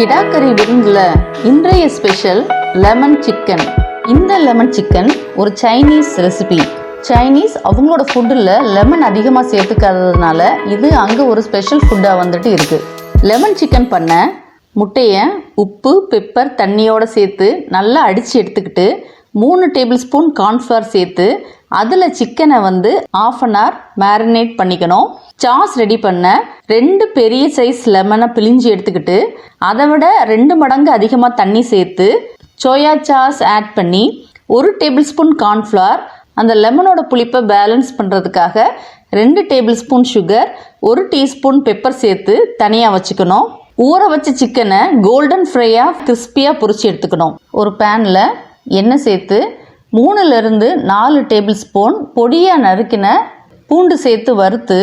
கிடாக்கறி விருந்தில் இன்றைய special lemon chicken இந்த லெமன் சிக்கன் ஒரு சைனீஸ் ரெசிபி சைனீஸ் அவங்களோட ஃபுட்டில் லெமன் அதிகமாக சேர்த்துக்காததுனால இது அங்கே ஒரு ஸ்பெஷல் ஃபுட்டாக வந்துட்டு இருக்குது லெமன் சிக்கன் பண்ண முட்டையை உப்பு பெப்பர் தண்ணியோடு சேர்த்து நல்லா அடித்து எடுத்துக்கிட்டு மூணு டேபிள் ஸ்பூன் கார்ன்ஃப்ளவர் சேர்த்து அதில் சிக்கனை வந்து ஆஃப் அன் ஹவர் மேரினேட் பண்ணிக்கணும். சாஸ் ரெடி பண்ண ரெண்டு பெரிய சைஸ் லெமனை பிழிஞ்சு எடுத்துக்கிட்டு அதை விட ரெண்டு மடங்கு அதிகமாக தண்ணி சேர்த்து சோயா சாஸ் ஆட் பண்ணி ஒரு டேபிள் ஸ்பூன் கார்ன்ஃப்ளவர் அந்த லெமனோட புளிப்பை பேலன்ஸ் பண்ணுறதுக்காக ரெண்டு டேபிள் ஸ்பூன் சுகர் ஒரு டீஸ்பூன் பெப்பர் சேர்த்து தனியாக வச்சுக்கணும். ஊற வச்ச சிக்கனை கோல்டன் ஃப்ரையாக கிறிஸ்பியாக பொரிச்சு எடுத்துக்கணும். ஒரு பேனில் எண்ணெய் சேர்த்து மூணுலேருந்து நாலு டேபிள் ஸ்பூன் பொடியாக நறுக்கின பூண்டு சேர்த்து வறுத்து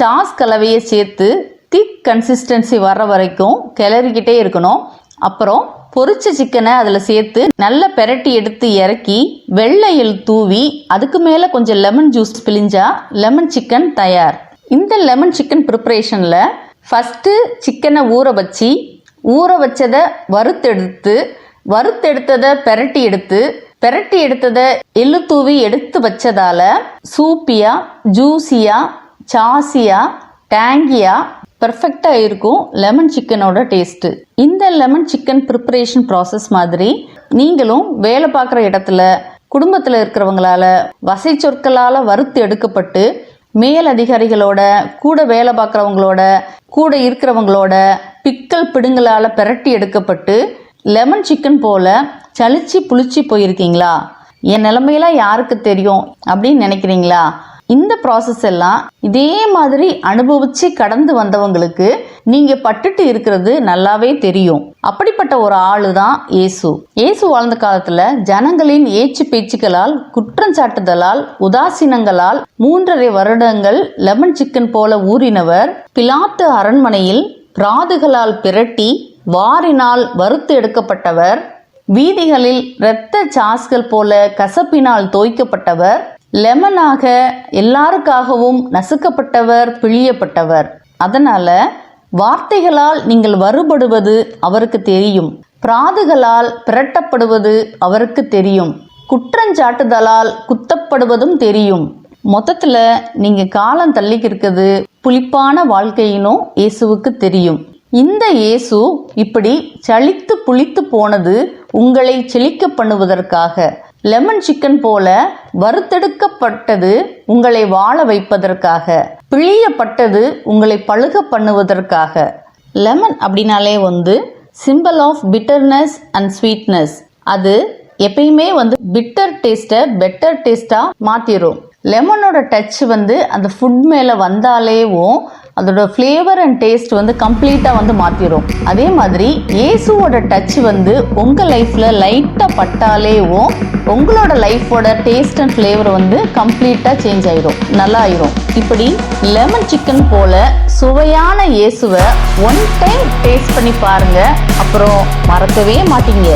சாஸ் கலவையை சேர்த்து திக் கன்சிஸ்டன்சி வர்ற வரைக்கும் கிளறிக்கிட்டே இருக்கணும். அப்புறம் பொரிச்ச சிக்கனை அதில் சேர்த்து நல்லா பெரட்டி எடுத்து இறக்கி வெள்ளையில் தூவி அதுக்கு மேலே கொஞ்சம் லெமன் ஜூஸ் பிழிஞ்சா லெமன் சிக்கன் தயார். இந்த லெமன் சிக்கன் ப்ரிப்பரேஷனில் ஃபஸ்ட்டு சிக்கனை ஊற வச்சு ஊற வச்சதை வறுத்தெடுத்து வறுத்தெடுத்ததை பெரட்டி எடுத்து பெரட்டி எடுத்ததை எள்ளு தூவி எடுத்து வச்சதால சூப்பியா ஜூஸியா சாசியா டேங்கியா பெர்ஃபெக்டாக இருக்கும் லெமன் சிக்கனோட டேஸ்ட்டு இந்த லெமன் சிக்கன் ப்ரிப்பரேஷன் ப்ராசஸ் மாதிரி நீங்களும் வேலை பார்க்குற இடத்துல குடும்பத்தில் இருக்கிறவங்களால வசை சொற்களால் வறுத்து எடுக்கப்பட்டு மேல் அதிகாரிகளோட கூட வேலை பார்க்குறவங்களோட கூட இருக்கிறவங்களோட பிக்கல் பிடுங்களால் பிரட்டி எடுக்கப்பட்டு லெமன் சிக்கன் போல சளிச்சு புளிச்சு போயிருக்கீங்களா? என் நிலைமையெல்லாம் யாருக்கு தெரியும் அப்படின்னு நினைக்கிறீங்களா? இந்த ப்ராசஸ் எல்லாம் இதே மாதிரி அனுபவிச்சு கடந்து வந்தவங்களுக்கு நீங்க பட்டுட்டு இருக்கிறது நல்லாவே தெரியும். அப்படிப்பட்ட ஒரு ஆளு தான் இயேசு. இயேசு வாழ்ந்த காலத்துல ஜனங்களின் ஏச்சு பேச்சுக்களால் குற்றஞ்சாட்டுதலால் உதாசீனங்களால் மூன்றரை வருடங்கள் லெமன் சிக்கன் போல ஊறினவர் பிலாத்து அரண்மனையில் பிராதுகளால் பிரட்டி வாரினால் வறுத்து எடுக்கப்பட்டவர் வீதிகளில் இரத்த சாஸ்கள் போல கசப்பினால் தோய்க்கப்பட்டவர் லெமனாக எல்லாருக்காகவும் நசுக்கப்பட்டவர் பிழியப்பட்டவர். அதனால வார்த்தைகளால் நீங்கள் வருபடுவது அவருக்கு தெரியும். பிராதுகளால் பிரட்டப்படுவது அவருக்கு தெரியும். குற்றஞ்சாட்டுதலால் குத்தப்படுவதும் தெரியும். மொத்தத்தில் நீங்கள் காலம் தள்ளிக்கிருக்கிறது புளிப்பான வாழ்க்கையினும் இயேசுவுக்கு தெரியும். இந்த இயேசு இப்படி சளித்து புளித்து போனது உங்களை செழிக்க பண்ணுவதற்காக. லெமன் சிக்கன் போல வறுத்தெடுக்கப்பட்டது உங்களை வாழ வைப்பதற்காக. பிழியப்பட்டது உங்களை பழுக பண்ணுவதற்காக. லெமன் அப்படின்னாலே வந்து simple of bitterness and sweetness அது எப்பயுமே வந்து பிட்டர் டேஸ்ட்டை பெட்டர் டேஸ்ட்டாக மாற்றிடும் லெமனோட டச் வந்து அந்த ஃபுட் மேலே வந்தாலேவும் அதோட ஃப்ளேவர் அண்ட் டேஸ்ட் வந்து கம்ப்ளீட்டாக வந்து மாற்றிடும் அதே மாதிரி இயேசுவோட டச் வந்து உங்கள் லைஃப்பில் லைட்டாக பட்டாலேவும் உங்களோட லைஃபோட டேஸ்ட் அண்ட் ஃப்ளேவர் வந்து கம்ப்ளீட்டாக சேஞ்ச் ஆயிடும் நல்லா ஆயிரும். இப்படி லெமன் சிக்கன் போல சுவையான இயேசுவை ஒன் டைம் டேஸ்ட் பண்ணி பாருங்க. அப்புறம் மறக்கவே மாட்டீங்க.